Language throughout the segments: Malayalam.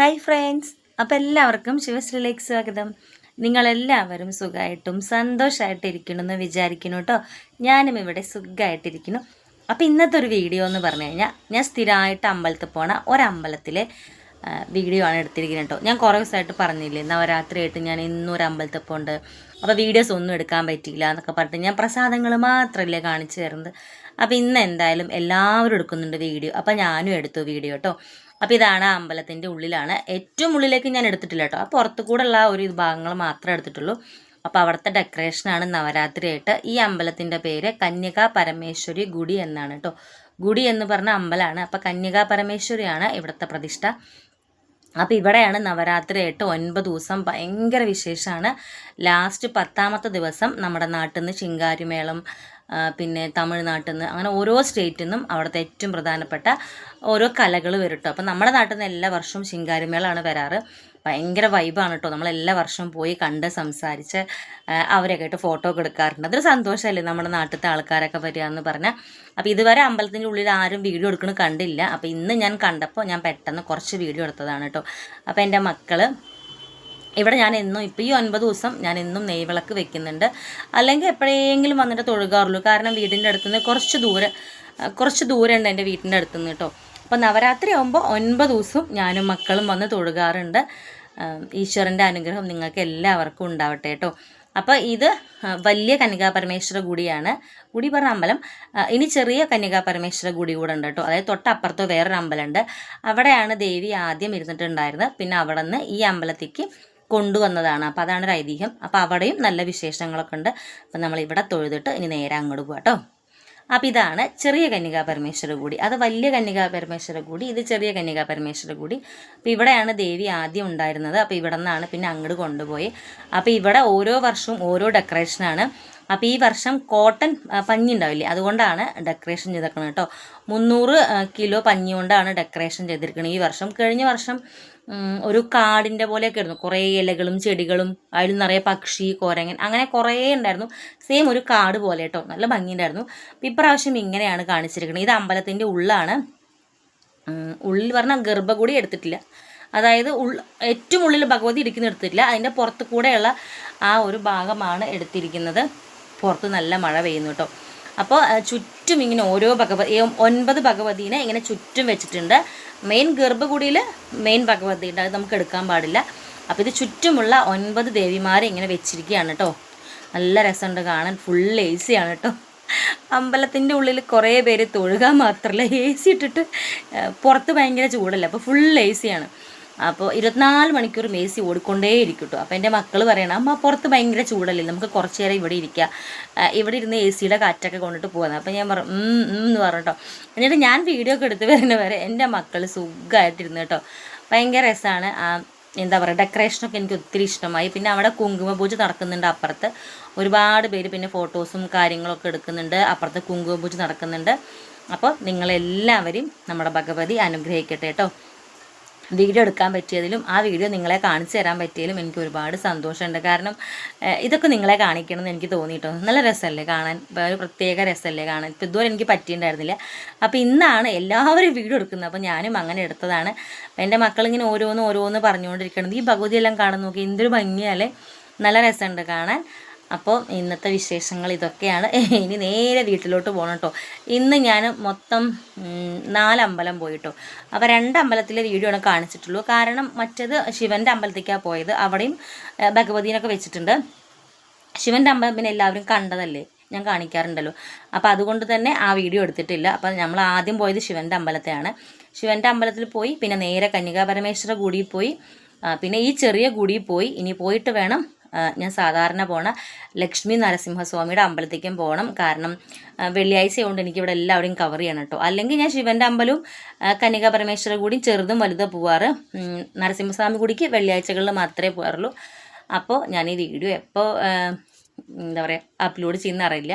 ഹായ് ഫ്രണ്ട്സ് അപ്പോൾ എല്ലാവർക്കും ശിവശ്രീലേക്ക് സ്വാഗതം. നിങ്ങളെല്ലാവരും സുഖമായിട്ടും സന്തോഷമായിട്ടിരിക്കണം എന്ന് വിചാരിക്കുന്നു കേട്ടോ. ഞാനും ഇവിടെ സുഖമായിട്ടിരിക്കുന്നു. അപ്പോൾ ഇന്നത്തെ ഒരു വീഡിയോ എന്ന് പറഞ്ഞു കഴിഞ്ഞാൽ ഞാൻ സ്ഥിരമായിട്ട് അമ്പലത്തിൽ പോണ ഒരമ്പലത്തിലെ വീഡിയോ ആണ് എടുത്തിരിക്കുന്നത് കേട്ടോ. ഞാൻ കുറേ ദിവസമായിട്ട് പറഞ്ഞില്ലേ നവരാത്രിയായിട്ട് ഞാൻ ഇന്നും ഒരു അമ്പലത്തിൽ പോകുന്നുണ്ട് അപ്പോൾ വീഡിയോസ് ഒന്നും എടുക്കാൻ പറ്റിയില്ല എന്നൊക്കെ പറഞ്ഞിട്ട് ഞാൻ പ്രസാദങ്ങൾ മാത്രമല്ലേ കാണിച്ചു തരുന്നത്. അപ്പോൾ ഇന്ന് എന്തായാലും എല്ലാവരും എടുക്കുന്നുണ്ട് വീഡിയോ. അപ്പോൾ ഞാനും എടുത്തു വീഡിയോ കേട്ടോ. അപ്പോൾ ഇതാണ് ആ അമ്പലത്തിന്റെ ഉള്ളിലാണ്. ഏറ്റവും ഉള്ളിലേക്ക് ഞാൻ എടുത്തിട്ടില്ല കേട്ടോ. ആ പുറത്തു കൂടെയുള്ള ഒരു ഭാഗങ്ങൾ മാത്രമേ എടുത്തിട്ടുള്ളൂ. അപ്പോൾ അവിടുത്തെ ഡെക്കറേഷനാണ് നവരാത്രിയായിട്ട് ഈ അമ്പലത്തിന്റെ പേര് കന്യകാ പരമേശ്വരി ഗുഡി എന്നാണ് കേട്ടോ. ഗുഡി എന്ന് പറഞ്ഞ അമ്പലമാണ് അപ്പോൾ കന്യകാ പരമേശ്വരിയാണ് ഇവിടുത്തെ പ്രതിഷ്ഠ. അപ്പോൾ ഇവിടെയാണ് നവരാത്രിയായിട്ട് ഒൻപത് ദിവസം ഭയങ്കര വിശേഷമാണ്. ലാസ്റ്റ് പത്താമത്തെ ദിവസം നമ്മുടെ നാട്ടിൽ നിന്ന് ശിങ്കാരിമേളം ആ, പിന്നെ തമിഴ്നാട്ടിൽ നിന്ന് അങ്ങനെ ഓരോ സ്റ്റേറ്റിൽ നിന്നും അവിടുത്തെ ഏറ്റവും പ്രധാനപ്പെട്ട ഓരോ കലകൾ വരും കേട്ടോ അപ്പോൾ നമ്മുടെ നാട്ടിൽ നിന്ന് എല്ലാ വർഷവും ശിങ്കാരിമേളാണ് വരാറ്. ഭയങ്കര വൈബാണ് കേട്ടോ നമ്മൾ എല്ലാ വർഷവും പോയി കണ്ട് സംസാരിച്ച് അവരെയൊക്കെ ആയിട്ട് ഫോട്ടോ ഒക്കെ എടുക്കാറുണ്ട്. അതൊരു സന്തോഷമല്ലേ നമ്മുടെ നാട്ടിലത്തെ ആൾക്കാരൊക്കെ വരിക എന്ന് പറഞ്ഞാൽ അപ്പോൾ ഇതുവരെ അമ്പലത്തിന്റെ ഉള്ളിൽ ആരും വീഡിയോ എടുക്കണ കണ്ടില്ല. അപ്പോൾ ഇന്ന് ഞാൻ കണ്ടപ്പോൾ ഞാൻ പെട്ടെന്ന് കുറച്ച് വീഡിയോ എടുത്തതാണ് കേട്ടോ അപ്പോൾ എന്റെ മക്കൾ ഇവിടെ ഞാൻ എന്നും ഇപ്പോൾ ഈ ഒൻപത് ദിവസം ഞാൻ എന്നും നെയ്വിളക്ക് വെക്കുന്നുണ്ട്. അല്ലെങ്കിൽ എപ്പോഴെങ്കിലും വന്നിട്ട് തൊഴുകാറുള്ളൂ. കാരണം വീടിന്റെ അടുത്ത് നിന്ന് കുറച്ച് ദൂരെ കുറച്ച് ദൂരം ഉണ്ട് എന്റെ വീട്ടിന്റെ അടുത്ത് നിന്ന് കേട്ടോ. അപ്പോൾ നവരാത്രി ആകുമ്പോൾ ഒൻപത് ദിവസവും ഞാനും മക്കളും വന്ന് തൊഴുകാറുണ്ട്. ഈശ്വരന്റെ അനുഗ്രഹം നിങ്ങൾക്ക് എല്ലാവർക്കും ഉണ്ടാവട്ടെ കേട്ടോ. അപ്പോൾ ഇത് വലിയ കന്യകാ പരമേശ്വര ഗുഡിയാണ് ഗുടി പറഞ്ഞ അമ്പലം. ഇനി ചെറിയ കന്യകാ പരമേശ്വര ഗുടി കൂടെ ഉണ്ട് കേട്ടോ. അതായത് തൊട്ടപ്പുറത്ത് വേറൊരു അമ്പലമുണ്ട്. അവിടെയാണ് ദേവി ആദ്യം ഇരുന്നിട്ടുണ്ടായിരുന്നത്. പിന്നെ അവിടെ നിന്ന് ഈ അമ്പലത്തേക്ക് കൊണ്ടുവന്നതാണ്. അപ്പോൾ അതാണ് ഒരു ഐതിഹ്യം. അപ്പോൾ അവിടെയും നല്ല വിശേഷങ്ങളൊക്കെ ഉണ്ട്. അപ്പം നമ്മൾ ഇവിടെ തൊഴുതിട്ട് ഇനി നേരെ അങ്ങോട്ട് പോകാം കേട്ടോ. അപ്പം ഇതാണ് ചെറിയ കന്യകാ പരമേശ്വര കൂടി. അത് വലിയ കന്യകാ പരമേശ്വര കൂടി ഇത് ചെറിയ കന്യകാ പരമേശ്വര കൂടി. അപ്പോൾ ഇവിടെയാണ് ദേവി ആദ്യം ഉണ്ടായിരുന്നത്. അപ്പോൾ ഇവിടെ നിന്നാണ് പിന്നെ അങ്ങോട്ട് കൊണ്ടുപോയി. അപ്പോൾ ഇവിടെ ഓരോ വർഷവും ഓരോ ഡെക്കറേഷനാണ് അപ്പോൾ ഈ വർഷം കോട്ടൺ പഞ്ഞി ഉണ്ടാവില്ലേ? അതുകൊണ്ടാണ് ഡെക്കറേഷൻ ചെയ്തേക്കുന്നത് കേട്ടോ. മുന്നൂറ് കിലോ പഞ്ഞി കൊണ്ടാണ് ഡെക്കറേഷൻ ചെയ്തിരിക്കുന്നത് ഈ വർഷം. കഴിഞ്ഞ വർഷം ഒരു കാടിന്റെ പോലെയൊക്കെ ആയിരുന്നു. കുറേ ഇലകളും ചെടികളും അതിൽ നിറയെ പക്ഷി കോരങ്ങൻ അങ്ങനെ കുറേ ഉണ്ടായിരുന്നു. സെയിം ഒരു കാട് പോലെ കേട്ടോ. നല്ല ഭംഗിയുണ്ടായിരുന്നു. ഇപ്രാവശ്യം ഇങ്ങനെയാണ് കാണിച്ചിരിക്കുന്നത് ഇത് അമ്പലത്തിന്റെ ഉള്ളാണ്. ഉള്ളിൽ പറഞ്ഞാൽ ഗർഭകൂടി എടുത്തിട്ടില്ല. അതായത് ഉൾ ഏറ്റവും ഉള്ളിൽ ഭഗവതി ഇരിക്കുന്ന എടുത്തിട്ടില്ല അതിന്റെ പുറത്തു കൂടെയുള്ള ആ ഒരു ഭാഗമാണ് എടുത്തിരിക്കുന്നത്. പുറത്ത് നല്ല മഴ പെയ്യുന്നു കേട്ടോ അപ്പോൾ ചുറ്റും ഇങ്ങനെ ഓരോ ഭഗവതി ഒൻപത് ഭഗവതീനെ ഇങ്ങനെ ചുറ്റും വെച്ചിട്ടുണ്ട്. മെയിൻ ഗർഭകുടിയിൽ മെയിൻ ഭഗവതി ഉണ്ട്. അത് നമുക്ക് എടുക്കാൻ പാടില്ല. അപ്പോൾ ഇത് ചുറ്റുമുള്ള ഒൻപത് ദേവിമാരെ ഇങ്ങനെ വെച്ചിരിക്കുകയാണ് കേട്ടോ നല്ല രസമുണ്ട് കാണാൻ. ഫുൾ എ സി ആണ് കേട്ടോ അമ്പലത്തിന്റെ ഉള്ളിൽ കുറേ പേര് തൊഴുകാൻ മാത്രമല്ല എ സി ഇട്ടിട്ട് പുറത്ത് ഭയങ്കര ചൂടല്ല? അപ്പോൾ ഫുൾ എ സി ആണ്. അപ്പോൾ ഇരുപത്തിനാല് മണിക്കൂർ എ സി ഓടിക്കൊണ്ടേയിരിക്കും കേട്ടോ അപ്പോൾ എന്റെ മക്കൾ പറയണം അമ്മ പുറത്ത് ഭയങ്കര ചൂടല്ലേ നമുക്ക് കുറച്ച് നേരം ഇവിടെ ഇരിക്കുക ഇവിടെ ഇരുന്ന് എ സിയുടെ കാറ്റൊക്കെ കൊണ്ടിട്ട് പോകുന്നത് അപ്പോൾ ഞാൻ പറഞ്ഞു എന്ന് പറഞ്ഞു കേട്ടോ എന്നിട്ട് ഞാൻ വീഡിയോ ഒക്കെ എടുത്ത് വരുന്ന വരെ എന്റെ മക്കൾ സുഖമായിട്ടിരുന്നു കേട്ടോ. ഭയങ്കര രസമാണ് എന്താ പറയുക ഡെക്കറേഷനൊക്കെ എനിക്ക് ഒത്തിരി ഇഷ്ടമായി. പിന്നെ അവിടെ കുങ്കുമ പൂജ നടക്കുന്നുണ്ട് അപ്പുറത്ത്. ഒരുപാട് പേര് പിന്നെ ഫോട്ടോസും കാര്യങ്ങളൊക്കെ എടുക്കുന്നുണ്ട്. അപ്പുറത്ത് കുങ്കുമ പൂജ നടക്കുന്നുണ്ട്. അപ്പോൾ നിങ്ങളെല്ലാവരെയും നമ്മുടെ ഭഗവതി അനുഗ്രഹിക്കട്ടെ കേട്ടോ. വീഡിയോ എടുക്കാൻ പറ്റിയതിലും ആ വീഡിയോ നിങ്ങളെ കാണിച്ചു തരാൻ പറ്റിയതിലും എനിക്ക് ഒരുപാട് സന്തോഷമുണ്ട്. കാരണം ഇതൊക്കെ നിങ്ങളെ കാണിക്കണം എന്ന് എനിക്ക് തോന്നിയിട്ടോ? നല്ല രസമല്ലേ കാണാൻ? ഒരു പ്രത്യേക രസമല്ലേ കാണാൻ? ഇപ്പോൾ ഇതുവരെ എനിക്ക് പറ്റിയിട്ടുണ്ടായിരുന്നില്ല. അപ്പോൾ ഇന്നാണ് എല്ലാവരും വീഡിയോ എടുക്കുന്നത്. അപ്പോൾ ഞാനും അങ്ങനെ എടുത്തതാണ്. എന്റെ മക്കളിങ്ങനെ ഓരോന്ന് ഓരോന്ന് പറഞ്ഞുകൊണ്ടിരിക്കണം ഈ ഭഗവതിയെല്ലാം കാണാൻ നോക്കി എന്തൊരു ഭംഗിയാലേ നല്ല രസമുണ്ട് കാണാൻ. അപ്പോൾ ഇന്നത്തെ വിശേഷങ്ങൾ ഇതൊക്കെയാണ്. ഇനി നേരെ വീട്ടിലോട്ട് പോകണം കേട്ടോ ഇന്ന് ഞാൻ മൊത്തം നാലമ്പലം പോയിട്ടോ. അപ്പോൾ രണ്ട് അമ്പലത്തിലെ വീഡിയോ ആണ് കാണിച്ചിട്ടുള്ളൂ. കാരണം മറ്റേത് ശിവന്റെ അമ്പലത്തേക്കാണ് പോയത്. അവിടെയും ഭഗവതിനൊക്കെ വെച്ചിട്ടുണ്ട്. ശിവന്റെ അമ്പലം പിന്നെ എല്ലാവരും കണ്ടതല്ലേ? ഞാൻ കാണിക്കാറുണ്ടല്ലോ. അപ്പോൾ അതുകൊണ്ട് തന്നെ ആ വീഡിയോ എടുത്തിട്ടില്ല. അപ്പോൾ നമ്മൾ ആദ്യം പോയത് ശിവന്റെ അമ്പലത്തെയാണ്. ശിവന്റെ അമ്പലത്തിൽ പോയി പിന്നെ നേരെ കന്യകാപരമേശ്വര പരമേശ്വര ഗുഡിയിൽ പോയി പിന്നെ ഈ ചെറിയ ഗുഡിയിൽ പോയി. ഇനി പോയിട്ട് വേണം ഞാൻ സാധാരണ പോണ ലക്ഷ്മി നരസിംഹസ്വാമിയുടെ അമ്പലത്തേക്കും പോകണം കാരണം വെള്ളിയാഴ്ച കൊണ്ട് എനിക്കിവിടെ എല്ലാവരെയും കവർ ചെയ്യണം കേട്ടോ അല്ലെങ്കിൽ ഞാൻ ശിവന്റെ അമ്പലവും കന്യകാ പരമേശ്വര കൂടിയും ചെറുതും വലുതും പോവാറ്. നരസിംഹസ്വാമി കൂടിക്ക് വെള്ളിയാഴ്ചകളിൽ മാത്രമേ പോകാറുള്ളൂ അപ്പോൾ ഞാൻ ഈ വീഡിയോ എപ്പോൾ എന്താ പറയുക അപ്ലോഡ് ചെയ്യുന്ന അറിയില്ല.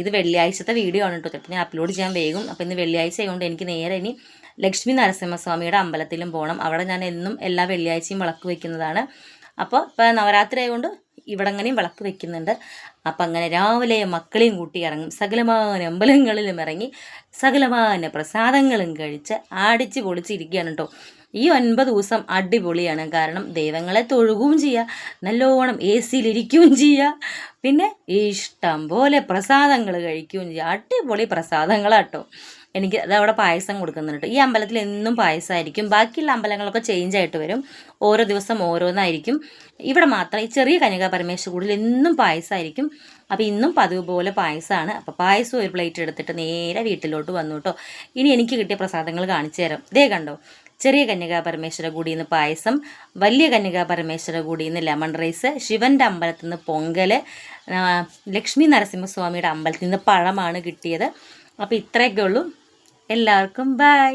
ഇത് വെള്ളിയാഴ്ചത്തെ വീഡിയോ ആണ് കേട്ടോ ചിലപ്പോൾ ഞാൻ അപ്ലോഡ് ചെയ്യാൻ വേഗം അപ്പോൾ ഇന്ന് വെള്ളിയാഴ്ച ആയതുകൊണ്ട് എനിക്ക് നേരെ ഇനി ലക്ഷ്മി നരസിംഹസ്വാമിയുടെ അമ്പലത്തിലും പോകണം അവിടെ ഞാൻ എന്നും എല്ലാ വെള്ളിയാഴ്ചയും വിളക്ക് വെക്കുന്നതാണ്. അപ്പോൾ ഇപ്പോൾ നവരാത്രി ആയതുകൊണ്ട് ഇവിടെ അങ്ങനെയും വിളക്ക് വെക്കുന്നുണ്ട്. അപ്പം അങ്ങനെ രാവിലെ മക്കളെയും കൂട്ടി ഇറങ്ങും. സകലമാന അമ്പലങ്ങളിലും ഇറങ്ങി സകലമാന പ്രസാദങ്ങളും കഴിച്ച് ആടിച്ച് പൊളിച്ചിരിക്കുകയാണ് കേട്ടോ ഈ ഒൻപത് ദിവസം അടിപൊളിയാണ്. കാരണം ദൈവങ്ങളെ തൊഴുകയും ചെയ്യുക നല്ലോണം എ സിയിലിരിക്കുകയും ചെയ്യുക പിന്നെ ഇഷ്ടം പോലെ പ്രസാദങ്ങൾ കഴിക്കുകയും ചെയ്യുക അടിപൊളി പ്രസാദങ്ങളാട്ടോ എനിക്ക് അത് അവിടെ പായസം കൊടുക്കുന്നുണ്ട് ഈ അമ്പലത്തിൽ എന്നും പായസമായിരിക്കും. ബാക്കിയുള്ള അമ്പലങ്ങളൊക്കെ ചേഞ്ച് ആയിട്ട് വരും. ഓരോ ദിവസം ഓരോന്നായിരിക്കും. ഇവിടെ മാത്രം ഈ ചെറിയ കന്യക പരമേശ്വരകൂടിൽ എന്നും പായസമായിരിക്കും. അപ്പോൾ ഇന്നും പതിവ് പോലെ പായസമാണ്. അപ്പോൾ പായസം ഒരു പ്ലേറ്റ് എടുത്തിട്ട് നേരെ വീട്ടിലോട്ട് വന്നു കേട്ടോ. ഇനി എനിക്ക് കിട്ടിയ പ്രസാദങ്ങൾ കാണിച്ചു തരാം. ഇതേ കണ്ടോ? ചെറിയ കന്യക പരമേശ്വര കൂടിയിൽ നിന്ന് പായസം വലിയ കന്യക പരമേശ്വര കൂടിയിൽ നിന്ന് ലെമൺ റൈസ് ശിവന്റെ അമ്പലത്തിൽ നിന്ന് പൊങ്കൽ ലക്ഷ്മി നരസിംഹസ്വാമിയുടെ അമ്പലത്തിൽ നിന്ന് പഴമാണ് കിട്ടിയത്. അപ്പോൾ ഇത്രയൊക്കെ ഉള്ളൂ. എല്ലാവർക്കും ബൈ.